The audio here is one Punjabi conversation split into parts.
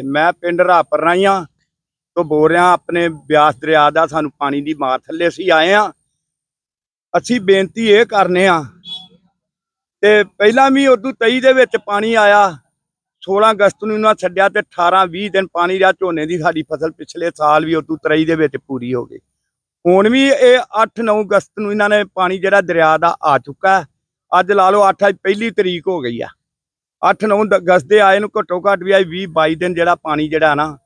ਮੈਂ ਪਿੰਡ ਰਾਪਰ ਰਾਈਆਂ ਤੋਂ ਬੋਲ ਰਿਹਾ ਆਪਣੇ ਬਿਆਸ ਦਰਿਆ ਦਾ ਸਾਨੂੰ ਪਾਣੀ ਦੀ ਮਾਰ ਥੱਲੇ ਅਸੀਂ ਆਏ ਆ ਅਸੀਂ ਬੇਨਤੀ ਇਹ ਕਰਨੇ ਆ ਤੇ ਪਹਿਲਾਂ ਵੀ ਉਦੋਂ 23 ਦੇ ਵਿੱਚ ਪਾਣੀ ਆਇਆ 16 ਅਗਸਤ ਨੂੰ ਇਹਨਾਂ ਛੱਡਿਆ ਤੇ 18 20 ਦਿਨ ਪਾਣੀ ਰਿਹਾ ਝੋਨੇ ਦੀ ਸਾਡੀ ਫਸਲ ਪਿਛਲੇ ਸਾਲ ਵੀ ਉਦੋਂ 23 ਦੇ ਵਿੱਚ ਪੂਰੀ ਹੋ ਗਈ। ਹੁਣ ਵੀ ਇਹ 8-9 ਅਗਸਤ ਨੂੰ ਇਹਨਾਂ ਨੇ ਪਾਣੀ ਜਿਹੜਾ ਦਰਿਆ ਦਾ ਆ ਚੁੱਕਾ ਅੱਜ ਲਾ ਲਓ 8 ਅੱਜ ਪਹਿਲੀ ਤਰੀਕ ਹੋ ਗਈ ਆ। 8-9 ਅਗਸਤ ਦੇ ਆਏ ਨੂੰ ਘੱਟੋ ਘੱਟ ਵੀ ਆਈ 20-22 ਦਿਨ ਜਿਹੜਾ ਪਾਣੀ ਜਿਹੜਾ ਨਾ,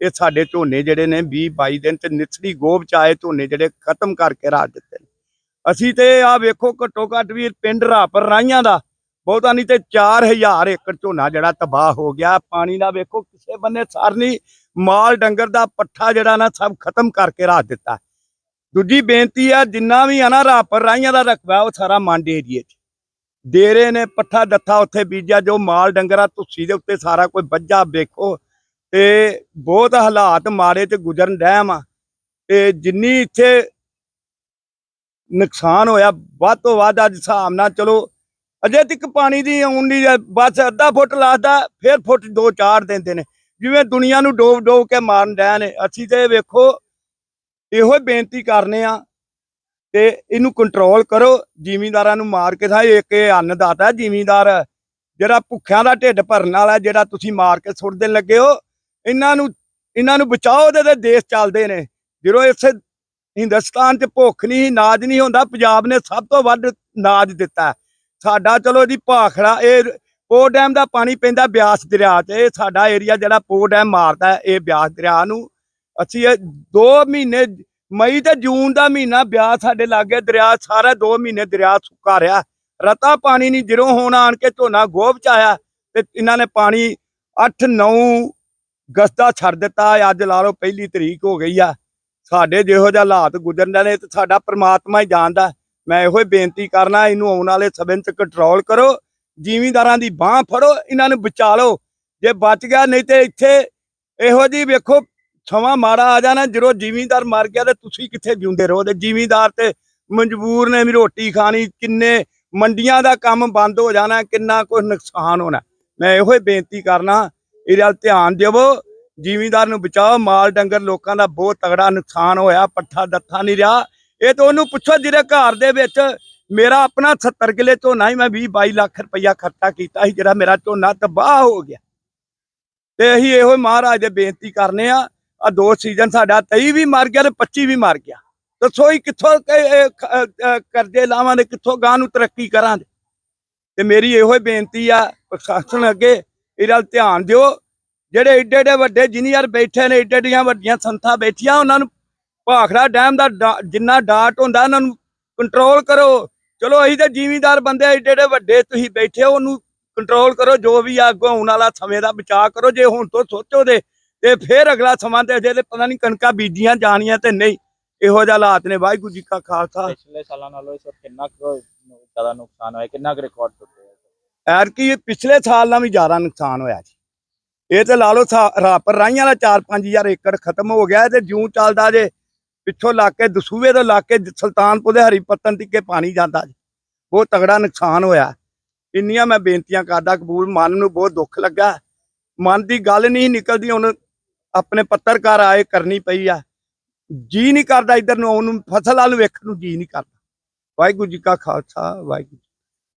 ਇਹ ਸਾਡੇ ਝੋਨੇ ਜਿਹੜੇ ਨੇ 20-22 ਦਿਨ ਤੇ ਨਿਚੜੀ ਗੋਬ ਚ ਆਏ ਝੋਨੇ ਜਿਹੜੇ ਖਤਮ ਕਰਕੇ ਰਾਜ ਦਿੱਤੇ ਨੇ। ਅਸੀਂ ਤੇ ਆ ਵੇਖੋ ਘੱਟੋ ਘੱਟ ਵੀ ਪਿੰਡ ਰਾਪਰ ਰਾਈਆਂ ਦਾ, ਬਹੁਤਾ ਨਹੀਂ ਤੇ 4000 ਏਕੜ ਝੋਨਾ ਜਿਹੜਾ ਤਬਾਹ ਹੋ ਗਿਆ। ਪਾਣੀ ਦਾ ਵੇਖੋ ਕਿਸੇ ਬੰਨੇ ਸਰ ਮਾਲ ਡੰਗਰ ਦਾ ਪੱਠਾ ਜਿਹੜਾ ਨਾ ਸਭ ਖਤਮ ਕਰਕੇ ਰਾਜ ਦਿੱਤਾ। ਦੂਜੀ ਬੇਨਤੀ ਆ, ਜਿੰਨਾ ਵੀ ਆ ਨਾ ਰਾਪਰ ਰਾਈਆਂ ਦਾ ਰਕਬਾ, ਉਹ ਸਾਰਾ ਮੰਡ ਏਰੀਏ 'ਚ। ਡੇਰੇ ਨੇ ਪੱਠਾ ਦੱਥਾ ਉੱਥੇ ਬੀਜਿਆ, ਜੋ ਮਾਲ ਡੰਗਰਾ ਤੁੱਸੀ ਦੇ ਉੱਤੇ ਸਾਰਾ ਕੋਈ ਵੱਜਾ, ਵੇਖੋ। ਤੇ ਬਹੁਤ ਹਾਲਾਤ ਮਾੜੇ ਤੇ ਗੁਜ਼ਰਨ ਡੈਮ ਆ। ਤੇ ਜਿੰਨੀ ਇੱਥੇ ਨੁਕਸਾਨ ਹੋਇਆ, ਵੱਧ ਤੋਂ ਵੱਧ ਅੱਜ ਹਿਸਾਬ ਨਾਲ ਚਲੋ, ਅਜੇ ਤੱਕ ਪਾਣੀ ਦੀ ਆਉਣ ਦੀ ਬਸ ਅੱਧਾ ਫੁੱਟ ਲਾਦਾ ਫਿਰ ਫੁੱਟ 2-4 ਦਿੰਦੇ ਨੇ। ਜਿਵੇਂ ਦੁਨੀਆ ਨੂੰ ਡੋਬ ਡੋਬ ਕੇ ਮਾਰਨ ਡੈ ਨੇ, ਅਸੀਂ ਤੇ ਵੇਖੋ, ਇਹੋ ਬੇਨਤੀ ਕਰਨੇ ਆ ਤੇ ਇਹਨੂੰ ਕੰਟਰੋਲ ਕਰੋ। ਜ਼ਿਮੀਂਦਾਰਾਂ ਨੂੰ ਮਾਰ ਕੇ ਥਾ ਇੱਕ ਇਹ ਅੰਨਦਾਤਾ ਜ਼ਿਮੀਂਦਾਰ ਜਿਹੜਾ ਭੁੱਖਿਆਂ ਦਾ ਢਿੱਡ ਭਰਨ ਵਾਲਾ ਜਿਹੜਾ ਤੁਸੀਂ ਮਾਰ ਕੇ ਸੁੱਟ ਦੇਣ ਲੱਗੇ ਹੋ। ਇਹਨਾਂ ਨੂੰ ਇਹਨਾਂ ਨੂੰ ਬਚਾਓ ਤੇ ਦੇਸ਼ ਚੱਲਦੇ ਨੇ। ਜਦੋਂ ਇਸੇ ਹਿੰਦੁਸਤਾਨ 'ਚ ਭੁੱਖ ਨਹੀਂ, ਨਾਜ ਨਹੀਂ ਹੁੰਦਾ, ਪੰਜਾਬ ਨੇ ਸਭ ਤੋਂ ਵੱਧ ਨਾਜ ਦਿੱਤਾ ਸਾਡਾ ਚਲੋ ਜੀ ਭਾਖੜਾ, ਇਹ ਪੋ ਡੈਮ ਦਾ ਪਾਣੀ ਪੈਂਦਾ ਬਿਆਸ ਦਰਿਆ 'ਚ। ਇਹ ਸਾਡਾ ਏਰੀਆ ਜਿਹੜਾ ਪੋ ਡੈਮ ਮਾਰਦਾ ਇਹ ਬਿਆਸ ਦਰਿਆ ਨੂੰ। ਅਸੀਂ ਇਹ 2 ਮਹੀਨੇ ਮਈ ਤੇ ਜੂਨ ਦਾ ਮਹੀਨਾ ਵਿਆਹ ਸਾਡੇ ਲਾਗੇ ਦਰਿਆ, ਸਾਰਾ 2 ਮਹੀਨੇ ਦਰਿਆ ਸੁੱਕਾ ਰਿਹਾ। ਰਤਾ ਪਾਣੀ ਨਹੀਂ ਜਦੋਂ ਹੁਣ ਆਣ ਕੇ ਝੋਨਾ ਗੋਭ ਚ ਆਇਆ ਤੇ ਇਹਨਾਂ ਨੇ ਪਾਣੀ 8 9 ਗਸਤਾ ਛੱਡ ਦਿੱਤਾ, ਅੱਜ ਲਾ ਲਓ ਪਹਿਲੀ ਤਰੀਕ ਹੋ ਗਈ ਆ। ਸਾਡੇ ਜਿਹੋ ਜਿਹਾ ਹਾਲਾਤ ਗੁਜ਼ਰਨ ਨੇ ਤੇ ਸਾਡਾ ਪ੍ਰਮਾਤਮਾ ਹੀ ਜਾਣਦਾ। ਮੈਂ ਇਹੋ ਹੀ ਬੇਨਤੀ ਕਰਨਾ, ਇਹਨੂੰ ਆਉਣ ਵਾਲੇ ਸਮੇਂ 'ਚ ਕੰਟਰੋਲ ਕਰੋ, ਜ਼ਿਮੀਂਦਾਰਾਂ ਦੀ ਬਾਹ ਫੜੋ, ਇਹਨਾਂ ਨੂੰ ਬਚਾ ਲਓ। ਜੇ ਬਚ ਗਿਆ, ਨਹੀਂ ਤੇ ਇੱਥੇ ਇਹੋ ਜੀ ਵੇਖੋ ਸਮਾਂ ਮਾੜਾ ਆ ਜਾਣਾ, ਜਦੋਂ ਜ਼ਿਮੀਂਦਾਰ ਮਰ ਗਿਆ ਤੇ ਤੁਸੀਂ ਕਿੱਥੇ ਜਿਉਂਦੇ ਰਹੋ? ਤੇ ਜ਼ਿਮੀਂਦਾਰ ਤੇ ਮਜਬੂਰ ਨੇ ਵੀ ਰੋਟੀ ਖਾਣੀ, ਕਿੰਨੇ ਮੰਡੀਆਂ ਦਾ ਕੰਮ ਬੰਦ ਹੋ ਜਾਣਾ, ਕਿੰਨਾ ਕੁਝ ਨੁਕਸਾਨ ਹੋਣਾ। ਮੈਂ ਇਹੋ ਹੀ ਬੇਨਤੀ ਕਰਨਾ, ਇਹਦੇ ਵੱਲ ਧਿਆਨ ਦਿਵੋ ਜ਼ਿਮੀਂਦਾਰ ਨੂੰ ਬਚਾਓ, ਮਾਲ ਡੰਗਰ ਲੋਕਾਂ ਦਾ ਬਹੁਤ ਤਗੜਾ ਨੁਕਸਾਨ ਹੋਇਆ, ਪੱਠਾ ਦੱਥਾ ਨਹੀਂ ਰਿਹਾ। ਇਹ ਤਾਂ ਉਹਨੂੰ ਪੁੱਛੋ ਜਿਹੜੇ ਘਰ ਦੇ ਵਿੱਚ ਮੇਰਾ ਆਪਣਾ 70 ਕਿੱਲੇ ਝੋਨਾ ਹੀ ਮੈਂ 20 22 ਲੱਖ ਰੁਪਇਆ ਖਰਚਾ ਕੀਤਾ ਸੀ, ਜਿਹੜਾ ਮੇਰਾ ਝੋਨਾ ਤਬਾਹ ਹੋ ਗਿਆ। ਤੇ ਅਸੀਂ ਇਹੋ ਹੀ ਮਹਾਰਾਜ ਦੇ ਬੇਨਤੀ ਕਰਨੇ ਆ ਆ ਦੋ ਸੀਜ਼ਨ ਸਾਡਾ 23 ਵੀ ਮਰ ਗਿਆ ਤੇ 25 ਵੀ ਮਰ ਗਿਆ। ਦੱਸੋ ਹੀ ਕਿੱਥੋਂ ਕਰਜ਼ੇ ਲਾਵਾਂਗੇ ਕਿੱਥੋਂ ਗਾਂ ਨੂੰ ਤਰੱਕੀ ਕਰਾਂਗੇ? ਤੇ ਮੇਰੀ ਇਹੋ ਹੀ ਬੇਨਤੀ ਆ ਪ੍ਰਸ਼ਾਸਨ ਅੱਗੇ ਇਹਦੇ ਵੱਲ ਧਿਆਨ ਦਿਓ। ਜਿਹੜੇ ਏਡੇ ਏਡੇ ਵੱਡੇ ਜਿਨੀਅਰ ਬੈਠੇ ਨੇ ਏਡੇ ਏਡੀਆਂ ਵੱਡੀਆਂ ਸੰਸਥਾ ਬੈਠੀਆਂ ਉਹਨਾਂ ਨੂੰ ਭਾਖੜਾ ਡੈਮ ਦਾ ਡਾ- ਜਿੰਨਾ ਡਾਟ ਹੁੰਦਾ ਉਹਨਾਂ ਨੂੰ ਕੰਟਰੋਲ ਕਰੋ। ਚਲੋ ਅਸੀਂ ਤੇ ਜ਼ਿਮੀਂਦਾਰ ਬੰਦੇ ਆ, ਏਡੇ ਏਡੇ ਵੱਡੇ ਤੁਸੀਂ ਬੈਠੇ ਹੋ ਉਹਨੂੰ ਕੰਟਰੋਲ ਕਰੋ ਜੋ ਵੀ ਆ ਅੱਗੋਂ ਆਉਣ ਵਾਲਾ ਸਮੇਂ ਦਾ ਬਚਾਅ ਕਰੋ। ਜੇ ਹੁਣ ਤੋਂ ਸੋਚੋ ਦੇ ਤੇ ਫਿਰ ਅਗਲਾ ਸਮਾਂ ਤੇ ਅਜੇ ਤੇ ਪਤਾ ਨਹੀਂ ਕਣਕਾਂ ਬੀਜੀਆਂ ਜਾਣੀਆਂ ਤੇ ਨਹੀਂ। ਇਹੋ ਜਿਹਾ ਹਾਲਾਤ ਨੇ। ਵਾਹਿਗੁਰੂ ਜੀ ਕਾ ਖਾਲਸਾ। ਪਿਛਲੇ ਸਾਲਾਂ ਨਾਲੋਂ ਇਸ ਵਾਰ ਕਿੰਨਾ ਕੁ ਜ਼ਿਆਦਾ ਨੁਕਸਾਨ ਹੋਇਆ ਕਿੰਨਾ ਕੁ ਰਿਕਾਰਡ ਟੁੱਟਿਆ ਐਰਕੀ ਪਿਛਲੇ ਸਾਲ ਨਾਲ ਵੀ ਜ਼ਿਆਦਾ ਨੁਕਸਾਨ ਹੋਇਆ ਜੀ। ਇਹ ਤੇ ਲਾ ਲਓ ਰਾਪਰ ਰਾਈਆਂ ਦਾ 4-5000 ਏਕੜ ਖਤਮ ਹੋ ਗਿਆ ਤੇ ਜੂੰ ਚੱਲਦਾ ਜੇ ਪਿੱਛੋਂ ਲਾ ਕੇ ਦਸੂਵੇ ਤੋਂ ਲਾ ਕੇ ਸੁਲਤਾਨਪੁਰ ਦੇ ਹਰੀ ਪੱਤਨ ਤੀਕੇ ਪਾਣੀ ਜਾਂਦਾ ਜੀ। ਬਹੁਤ ਤਗੜਾ ਨੁਕਸਾਨ ਹੋਇਆ। ਇੰਨੀਆਂ ਮੈਂ ਬੇਨਤੀਆਂ ਕਰਦਾ ਕਬੂਲ ਮਨ ਨੂੰ ਬਹੁਤ ਦੁੱਖ ਲੱਗਾ। ਮਨ ਦੀ ਗੱਲ ਨਹੀਂ ਨਿਕਲਦੀ ਹੁਣ ਆਪਣੇ ਪੱਤਰਕਾਰ ਆਏ ਕਰਨੀ ਪਈ ਆ। ਜੀ ਨਹੀਂ ਕਰਦਾ ਇਧਰ ਨੂੰ, ਉਹਨੂੰ ਨੂੰ ਫਸਲ ਵੱਲ ਵੇਖਣ ਨੂੰ ਜੀ ਨਹੀਂ ਕਰਦਾ। ਵਾਹਿਗੁਰੂ ਜੀ ਕਾ ਖਾਲਸਾ, ਵਾਹਿਗੁਰੂ